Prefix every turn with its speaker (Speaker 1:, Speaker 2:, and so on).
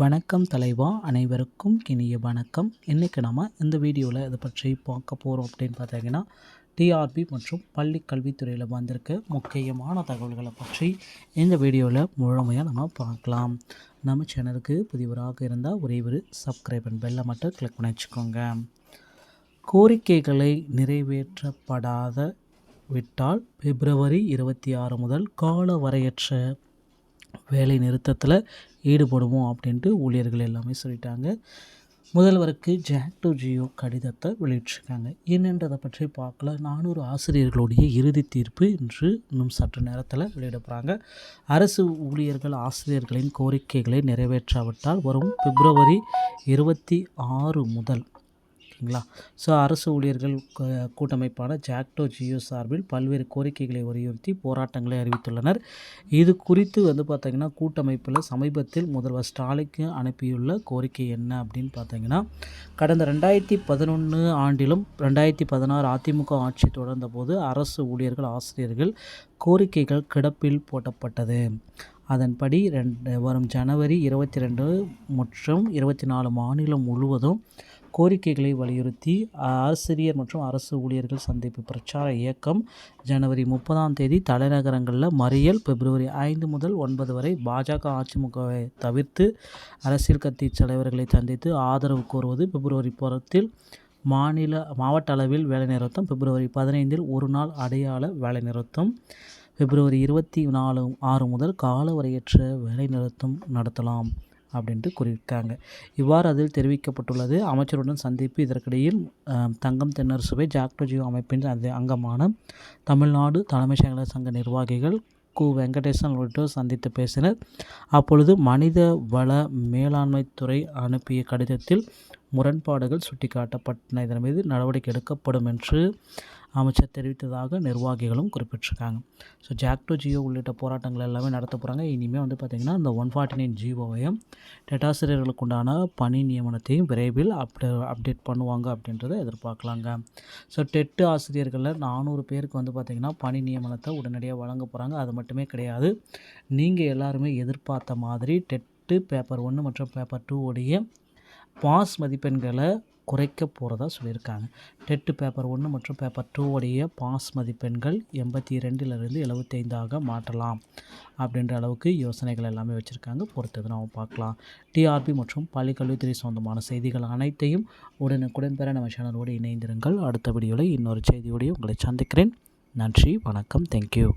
Speaker 1: வணக்கம் தலைவா அனைவருக்கும் இனிய வணக்கம். இன்றைக்கி நம்ம இந்த வீடியோவில் இதை பற்றி பார்க்க போகிறோம் அப்படின்னு பார்த்தீங்கன்னா டிஆர்பி மற்றும் பள்ளி கல்வித்துறையில் வந்திருக்க முக்கியமான தகவல்களை பற்றி இந்த வீடியோவில் முழுமையாக நம்ம பார்க்கலாம். நம்ம சேனலுக்கு புதியவராக இருந்தால் ஒரே ஒரு சப்ஸ்கிரைப் அண்ட் பெல்லை மட்டும் கிளிக் பண்ணி வச்சுக்கோங்க. கோரிக்கைகளை நிறைவேற்றப்படாத விட்டால் பிப்ரவரி இருபத்தி ஆறு முதல் கால வரையற்ற வேலை நிறுத்தத்தில் ஈடுபடுவோம் அப்படின்ட்டு ஊழியர்கள் எல்லாமே சொல்லிட்டாங்க. முதல்வருக்கு ஜாக்டோ ஜியோ கடிதத்தை வெளியிட்டிருக்காங்க. என்னன்றதை பற்றி பார்க்கல. நானூறு ஆசிரியர்களுடைய இறுதி தீர்ப்பு இன்று இன்னும் சற்று நேரத்தில் வெளியிடப்படுறாங்க அரசு ஊழியர்கள் ஆசிரியர்களின் கோரிக்கைகளை நிறைவேற்றாவிட்டால் வரும் பிப்ரவரி இருபத்தி ஆறு முதல் ஓகேங்களா ஸோ அரசு ஊழியர்கள் கூட்டமைப்பான ஜாக்டோ ஜியோ சார்பில் பல்வேறு கோரிக்கைகளை வலியுறுத்தி போராட்டங்களை அறிவித்துள்ளனர். இது குறித்து வந்து பார்த்திங்கன்னா கூட்டமைப்பில் சமீபத்தில் முதல்வர் ஸ்டாலினுக்கு அனுப்பியுள்ள கோரிக்கை என்ன அப்படின்னு பார்த்தீங்கன்னா கடந்த ரெண்டாயிரத்தி பதினொன்று ஆண்டிலும் ரெண்டாயிரத்தி பதினாறு அதிமுக ஆட்சி தொடர்ந்த போது அரசு ஊழியர்கள் ஆசிரியர்கள் கோரிக்கைகள் கிடப்பில் போட்டப்பட்டது. அதன்படி ரெண்டு வரும் ஜனவரி இருபத்தி ரெண்டு மற்றும் இருபத்தி நாலு மாநிலம் முழுவதும் கோரிக்கைகளை வலியுறுத்தி ஆசிரியர் மற்றும் அரசு ஊழியர்கள் சந்திப்பு பிரச்சார இயக்கம் ஜனவரி முப்பதாம் தேதி தலைநகரங்களில் மறியல் பிப்ரவரி ஐந்து முதல் ஒன்பது வரை பாஜக அதிமுகவை தவிர்த்து அரசியல் கட்சி தலைவர்களை சந்தித்து ஆதரவு கோருவது பிப்ரவரி புறத்தில் மாநில மாவட்ட அளவில் வேலைநிறுத்தம் பிப்ரவரி பதினைந்தில் ஒரு நாள் அடையாள வேலைநிறுத்தம் பிப்ரவரி இருபத்தி நாலு ஆறு முதல் காலவரையற்ற வேலைநிறுத்தம் நடத்தலாம். அப்படின்ட்டு கூறியிருக்காங்க. இவ்வாறு அதில் தெரிவிக்கப்பட்டுள்ளது. அமைச்சருடன் சந்திப்பு இதற்கிடையில் தங்கம் தென்னர் சுவை ஜாக்டோஜியோ அமைப்பின் அது அங்கமான தமிழ்நாடு தலைமை செயலக சங்க நிர்வாகிகள் கு. வெங்கடேசன் உள்ளிட்டோர் சந்தித்து பேசினர். அப்பொழுது மனித வள மேலாண்மைத்துறை அனுப்பிய கடிதத்தில் முரண்பாடுகள் சுட்டிக்காட்டப்பட்டன. இதன் மீது நடவடிக்கை எடுக்கப்படும் என்று அமைச்சர் தெரிவித்ததாக நிர்வாகிகளும் குறிப்பிட்டிருக்காங்க. ஸோ ஜாக்டோ ஜியோ உள்ளிட்ட போராட்டங்கள் எல்லாமே நடத்த போகிறாங்க இனிமேல் வந்து பார்த்திங்கன்னா இந்த ஒன் ஃபார்ட்டி நைன் ஜியோவையும் டெட்டாசிரியர்களுக்கு உண்டான பணி நியமனத்தையும் விரைவில் அப்டே அப்டேட் பண்ணுவாங்க அப்படின்றத எதிர்பார்க்கலாங்க. ஸோ டெட்டு ஆசிரியர்களில் நானூறு பேருக்கு வந்து பார்த்திங்கன்னா பணி நியமனத்தை உடனடியாக வழங்க போகிறாங்க அது மட்டுமே கிடையாது. நீங்கள் எல்லாருமே எதிர்பார்த்த மாதிரி டெட்டு பேப்பர் ஒன்று மற்றும் பேப்பர் டூ உடைய பாஸ் மதிப்பெண்களை குறைக்க போகிறதா சொல்லியிருக்காங்க. டெட்டு பேப்பர் ஒன்று மற்றும் பேப்பர் டூவுடைய பாஸ் மதிப்பெண்கள் எண்பத்தி ரெண்டிலிருந்து எழுபத்தைந்தாக மாற்றலாம் அப்படின்ற அளவுக்கு யோசனைகள் எல்லாமே வச்சுருக்காங்க. பொறுத்தது நாம் பார்க்கலாம். டிஆர்பி மற்றும் பள்ளிக்கல்வித்துறை சொந்தமான செய்திகள் அனைத்தையும் உடனுக்குடன் பெற நம்ம சேனலோடு இணைந்திருங்கள். அடுத்த வீடியோவில் இன்னொரு செய்தியோடையும் உங்களை சந்திக்கிறேன். நன்றி வணக்கம். தேங்க்யூ